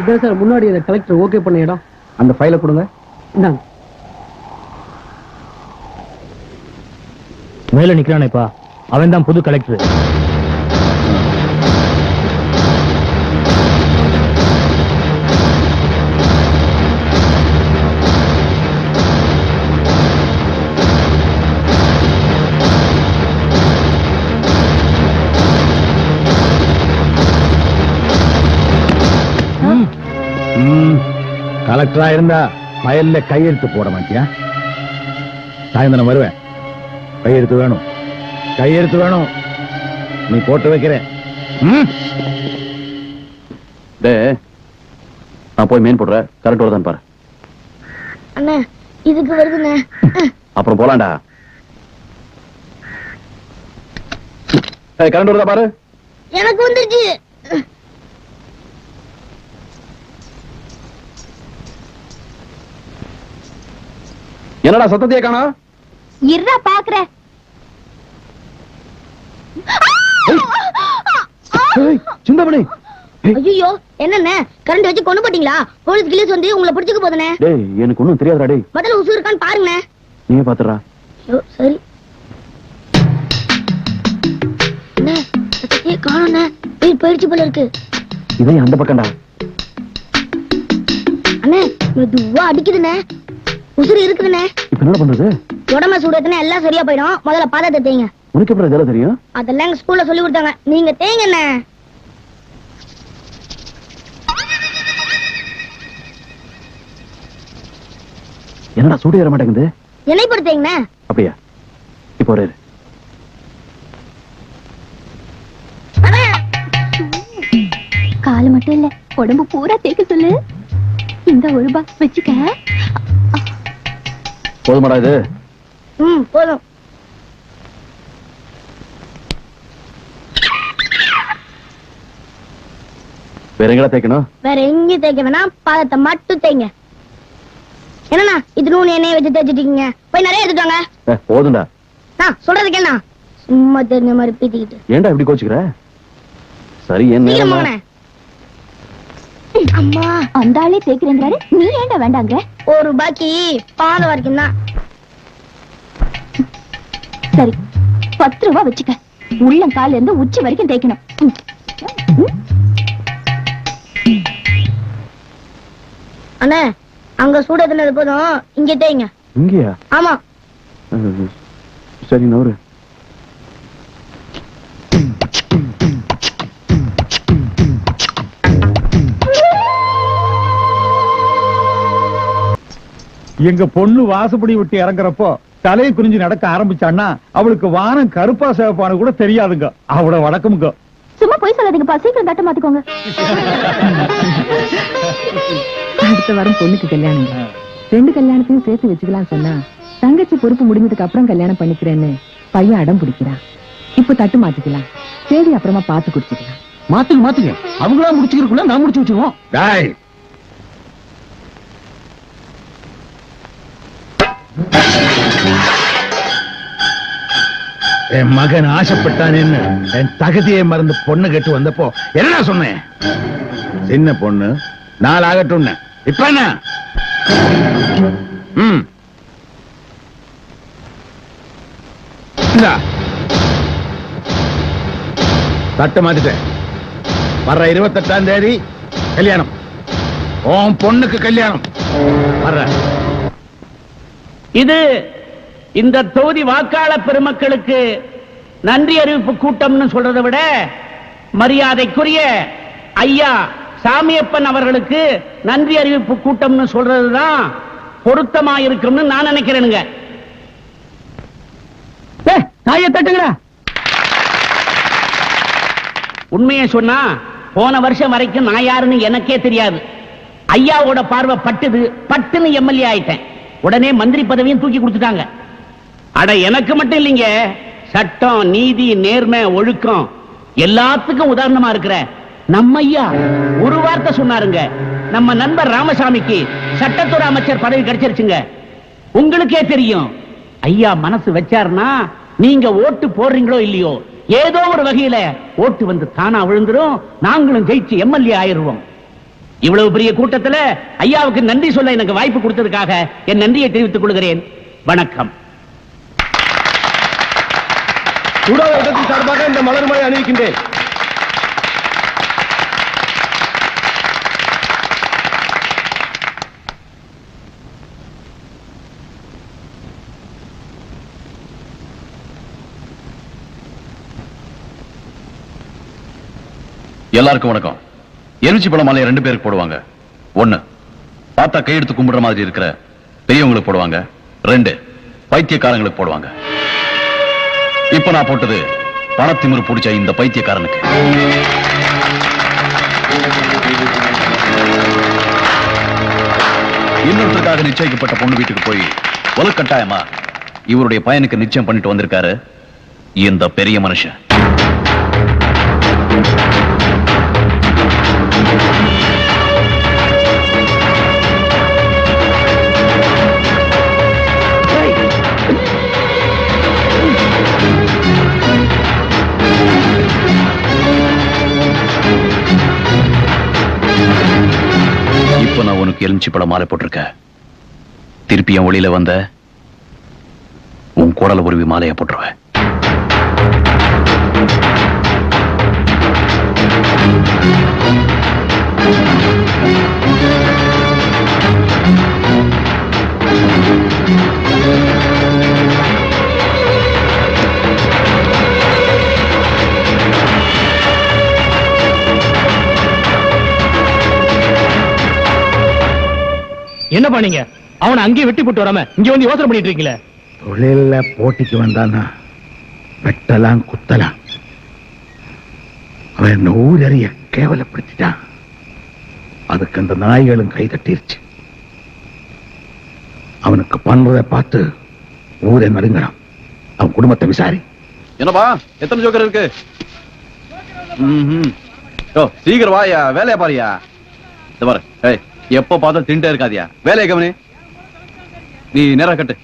இதான் சார் முன்னாடி அந்த கலெக்டர் ஓகே பண்ண இடம். அந்த ஃபைலை கொடுங்க. இந்தாங்க. மேல நிக்கிறானேப்பா. அவன் தான் புது கலெக்டர் கலெக்டரா இருந்தா ஃபைல்ல கையெழுத்து போட மாட்டியா? சாயந்தரம் வருவேன். கையெழுத்து வேணும். கையெழுத்து வேணும். நீ போட்டு வைக்கிறேன். நான் போய் மீன் போடுறேன். கரண்ட் வருதான்னு பாரு. அண்ணே இதுக்கு வருதுண்ணே அப்புறம் போலாம்டா. ஏய் கரண்ட் வருதா பாரு. எனக்கு வந்துருச்சு. என்னடா சத்தத்தையே காணா? இருடா பாக்குறேன் சிந்தாமணி. ஐயோ என்னண்ணே கரண்ட் வச்சு கொண்டு போட்டீங்களா? போலீஸ் கிளீஸ் வந்து உங்களை பிடிச்சுக்க போதுனே. டேய் எனக்கு ஒண்ணும் தெரியாதுடா டேய். முதல்ல உசு இருக்கான்னு பாருங்கண்ணே நீயே பாத்துறா சரி. அண்ணே சத்தத்தையே காணோண்ணே உயிர் போயிடுச்சு போல இருக்கு. இதே அந்த பக்கம்டா. அண்ணே மெதுவா அடிக்குதுண்ணே. உசுறு இருக்குதுண்ணே. இப்ப என்ன பண்றது? உடம்ப சூடத்துனா எல்லாம் சரியா போயிடும். முதல்ல பாதத்தை தேய்ங்க. உனக்கு எப்படி இதெல்லாம் தெரியும்? அதெல்லாம் எங்க ஸ்கூல்ல சொல்லி கொடுத்தாங்க. நீங்க தேய்ங்கண்ணே. என்னடா சூடு ஏற மாட்டேங்குது? எண்ணெய் போட்டு தேய்ங்கண்ணே. அப்படியா? இப்போ ஒரு காலு மட்டும் இல்ல உடம்பு பூரா தேய்க்க சொல்லு. இந்த ஒரு பாக்ஸ் வச்சுக்க. போதுமாடா இது. ம் போதும். வேற எங்கடா தேய்க்கணும்? வேற எங்கேயும் தேய்க்க வேணாம். பாதத்தை மட்டும் தேய்ங்க. என்னண்ணா இது நூறு எண்ணெயை வச்சு தேய்ச்சிட்டு இருக்கீங்க போய் நிறைய எடுத்துட்டு வாங்க. ஏ, போதும்டா. நான் சொல்றதுக்கு என்ன? சும்மா தெரிஞ்ச மாதிரி பீத்திக்கிட்டு. ஏன்டா இப்படி கோச்சுக்கிற? சரி என் சீக்கிரம் நேரமா போங்கண்ணே அம்மா அந்த ஆளே தேய்க்கிறேங்கிறாரு நீ ஏன்டா வேண்டாங்க ஒரு ரூபாய்க்கு பாதம் வரைக்கும் தான் சரி பத்து ரூபா வச்சுக்க. உள்ளங்கால்ல இருந்து உச்சி வரைக்கும் தேய்க்கணும். அண்ணே அங்க சூட தின்னது போதும். இங்க தேய்ங்க. இங்கயா? ஆமா. சரி நவரு எங்க பொண்ணு வாசப்படி விட்டு இறங்குறப்போ தலையை குறிஞ்சு நடக்க ஆரம்பிச்சான்னா அவளுக்கு வானம் கருப்பா சிவப்பானு கூட தெரியாதுங்க. அவளோட வழக்கமுங்க சும்மா போய் சொல்லாதீங்கப்பா. சீக்கிரம் தட்ட மாத்திக்கோங்க. அடுத்த வாரம் பொண்ணுக்கு கல்யாணம். ரெண்டு கல்யாணத்தையும் சேர்த்து வச்சுக்கலாம் சொன்னா தங்கச்சி பொறுப்பு முடிஞ்சதுக்கு அப்புறம் கல்யாணம் பண்ணிக்கிறேன்னு பையன் அடம் பிடிக்கிறான். இப்ப தட்டு மாத்திக்கலாம். சரி அப்புறமா பார்த்து குடிச்சுக்கலாம். மாத்துங்க மாத்துங்க. அவங்களா முடிச்சுக்கிறக்குள்ள நான் முடிச்சு வச்சிருவோம். என் மகன் ஆசைப்பட்டானேன்னு என் தகுதியை மறந்து பொண்ணு கேட்டு வந்தப்போ என்ன சொன்னேன் சின்ன பொண்ணு நாள் ஆகட்டும் இப்ப என்ன? ம். தட்டு மாத்திட்டேன். வர்ற இருபத்தெட்டாம் தேதி கல்யாணம். உன் பொண்ணுக்கு கல்யாணம். வர்ற இது இந்த தொகுதி வாக்காளர் பெருமக்களுக்கு நன்றி அறிவிப்பு கூட்டம்னு சொல்றதை விட மரியாதைக்குரிய ஐயா சாமியப்பன் அவர்களுக்கு நன்றி அறிவிப்பு கூட்டம்னு சொல்றதுதான் பொருத்தமா இருக்கும்னு நான் நினைக்கிறேனுங்க. தாய தட்டுங்களா உண்மையை சொன்னா போன வருஷம் வரைக்கும் நான் யாருன்னு எனக்கே தெரியாது. ஐயாவோட பார்வை பட்டுது பட்டுன்னு எம்எல்ஏ ஆயிட்டேன். உடனே மந்திரி பதவியும் தூக்கி கொடுத்துட்டாங்க. அட எனக்கு மட்டும் இல்லைங்க. சட்டம் நீதி நேர்மை ஒழுக்கம் எல்லாத்துக்கும் உதாரணமா இருக்கிற நம்ம ஐயா ஒரு வார்த்தை சொன்னாருங்க. நம்ம நண்பர் ராமசாமிக்கு சட்டத்துறை அமைச்சர் பதவி கிடைச்சிருச்சுங்க. உங்களுக்கே தெரியும். ஐயா மனசு வச்சாருன்னா நீங்க ஓட்டு போடுறீங்களோ இல்லையோ ஏதோ ஒரு வகையில ஓட்டு வந்து தானா விழுந்துரும். நாங்களும் ஜெயிச்சு எம்எல்ஏ ஆயிருவோம் இவ்வளவு பெரிய கூட்டத்துல ஐயாவுக்கு நன்றி சொல்ல எனக்கு வாய்ப்பு கொடுத்ததுக்காக என் நன்றியை தெரிவித்துக் கொள்கிறேன். வணக்கம். சூடாத இடத்தின் சார்பாக இந்த மலர் மலை அணிவிக்கின்றேன். எல்லாருக்கும் வணக்கம். எலுமிச்சி பழ மாலையை ரெண்டு பேருக்கு போடுவாங்க. ஒண்ணு பார்த்தா கையெடுத்து கும்பிடுற மாதிரி இருக்கிற பெரியவங்களுக்கு போடுவாங்க. ரெண்டு பைத்தியக்காரங்களுக்கு போடுவாங்க. இப்ப நான் போட்டது பணத்திமிரு பிடிச்ச இந்த பைத்தியக்காரனுக்கு. இன்னொருத்தருக்காக நிச்சயிக்கப்பட்ட பொண்ணு வீட்டுக்கு போய் வலுக்கட்டாயமா இவருடைய பையனுக்கு நிச்சயம் பண்ணிட்டு வந்திருக்காரு இந்த பெரிய மனுஷன். எலுமிச்சி பழம் மாலை போட்டிருக்க. திருப்பி என் ஒளியில வந்த உன் குடல உருவி மாலையை போட்டுருவேன். பண்ணீங்க அவனை அங்கேயே வெட்டி போட்டு வராம இங்க வந்து யோசனை பண்ணிட்டு இருக்கீங்களே? தொழில போட்டிக்கு வந்தானா வெட்டலாம் குத்தலாம். அவன் என்ன ஊரறிய கேவலப்படுத்திட்டான். அதுக்கு அந்த நாய்களும் கை தட்டிருச்சு. அவனுக்கு பண்றதை பார்த்து ஊரே நடுங்கலாம் அவன் குடும்பத்தை விசாரி. என்னப்பா? எத்தனை ஜோக்கர் இருக்கு? சீக்கிரம் வாயா வேலைய பாரியா. இந்த பாரு ஏய். எப்ப பார்த்தா திண்டே இருக்காதியா? வேலையை கவனி. நீ நேரா கட்டு.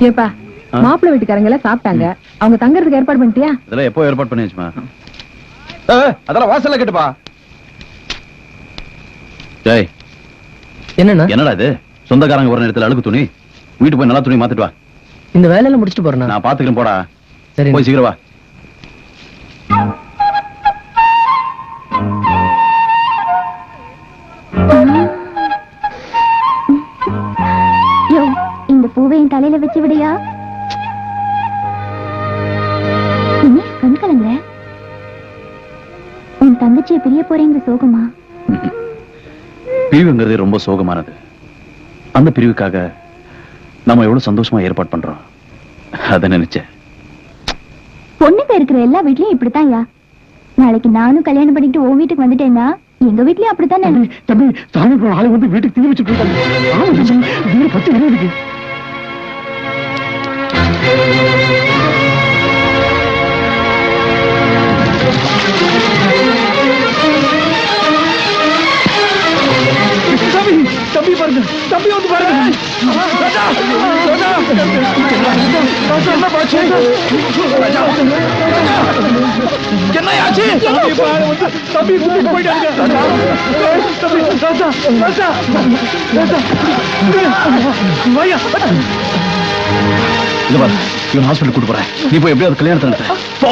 கேப்பா? மாப்பிள்ளை வீட்டுக்காரங்க எல்லாம் சாப்பிட்டாங்க. அவங்க தங்கறதுக்கு ஏற்பாடு பண்ணிட்டியா? இதெல்லாம் எப்போ ஏற்பாடு பண்ணி வச்சுமா அதெல்லாம் வாசல்ல கட்டுப்பா. டேய். என்னண்ணா? என்னடா இது? சொந்தக்காரங்க வர நேரத்துல அழுக்கு துணி. வீட்டு போய் நல்லா துணி மாத்திட்டு வா. இந்த வேலையில முடிச்சிட்டு போறேண்ணா. நான் பாத்துக்கிறேன் போடா. சரி போய் சீக்கிரம் வா. பூவை என் தலையில வச்சு விடையா? கண் கலங்குற? உன் தங்கச்சியை பிரிய போறேங்கிற சோகமா? பிரிவுங்கிறது ரொம்ப சோகமானது. அந்த பிரிவுக்காக நம்ம எவ்வளவு சந்தோஷமா ஏற்பாடு பண்றோம். அத நினைச்சேன். பொண்ணுங்க இருக்கிற எல்லா வீட்லயும் இப்படித்தான்யா. நாளைக்கு நானும் கல்யாணம் பண்ணிட்டு உன் வீட்டுக்கு வந்துட்டேன்னா எங்க வீட்லயும் அப்படித்தானே? தம்பி சாமி ஆளை வந்து வீட்டுக்கு தீ வச்சுட்டு இருக்காங்க. வீடு பத்தி இருக்கு. தம்பி தம்பி பாருங்க தம்பி வந்து பாருங்க. ராஜா ராஜா. ராஜா என்ன ராஜா ஆச்சு? தம்பி போயிட்டாங்க ராஜா தம்பி ராஜா ராஜா ராஜா. வாயா இது பாரு இவன் ஹாஸ்பிட்டல் கூட்டு போறேன் நீ போய் எப்படியாவது கல்யாணத்தை நடத்து. போ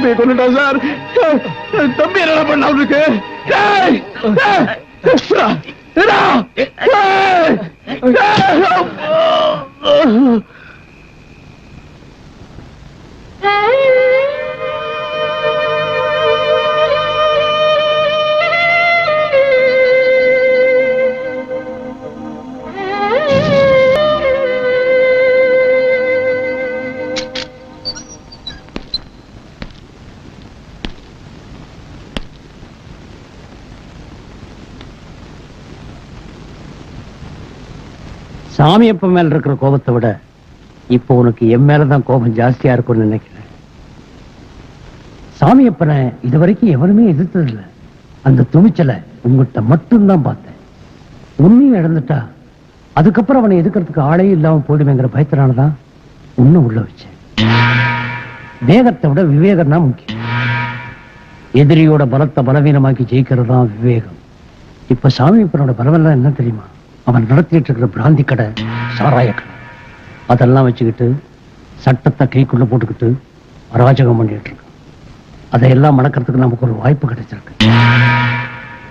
தம்பியை கொண்டுட்டான் சார் தம்பி என்ன பண்ண அவனுக்கு டேய்! சாமியப்ப மேல இருக்கிற கோபத்தை விட இப்போ உனக்கு என் மேலதான் கோபம் ஜாஸ்தியா இருக்கும்னு நினைக்கிறேன். சாமியப்பனை இது வரைக்கும் எவருமே எதிர்த்ததில்லை. அந்த துணிச்சலை உங்கள்கிட்ட மட்டும்தான் பார்த்தேன். உண்மையும் இழந்துட்டா அதுக்கப்புறம் அவனை எதுக்கிறதுக்கு ஆளே இல்லாம போயிடுமேங்கிற பயத்தினாலதான் உன்னை உள்ள வச்சேன். வேகத்தை விட விவேகம் தான் முக்கியம். எதிரியோட பலத்தை பலவீனமாக்கி ஜெயிக்கிறது தான் விவேகம். இப்ப சாமியப்பனோட பலவெல்லாம் என்ன தெரியுமா? அவன் நடத்திட்டு இருக்கிற பிராந்தி கடை சாராய கடை. அதெல்லாம் வச்சுக்கிட்டு சட்டத்தை கைக்குள்ள போட்டுக்கிட்டு அராஜகம் பண்ணிட்டு இருக்கான் அதையெல்லாம் மணக்கிறதுக்கு நமக்கு ஒரு வாய்ப்பு கிடைச்சிருக்கு.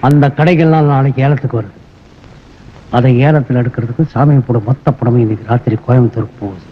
அந்த கடைகள்லாம் நாளைக்கு ஏலத்துக்கு வருது. அதை ஏலத்தில் எடுக்கிறதுக்கு சாமியப்போட மொத்த படமும் இன்னைக்கு ராத்திரி கோயம்புத்தூருக்கு போகுது.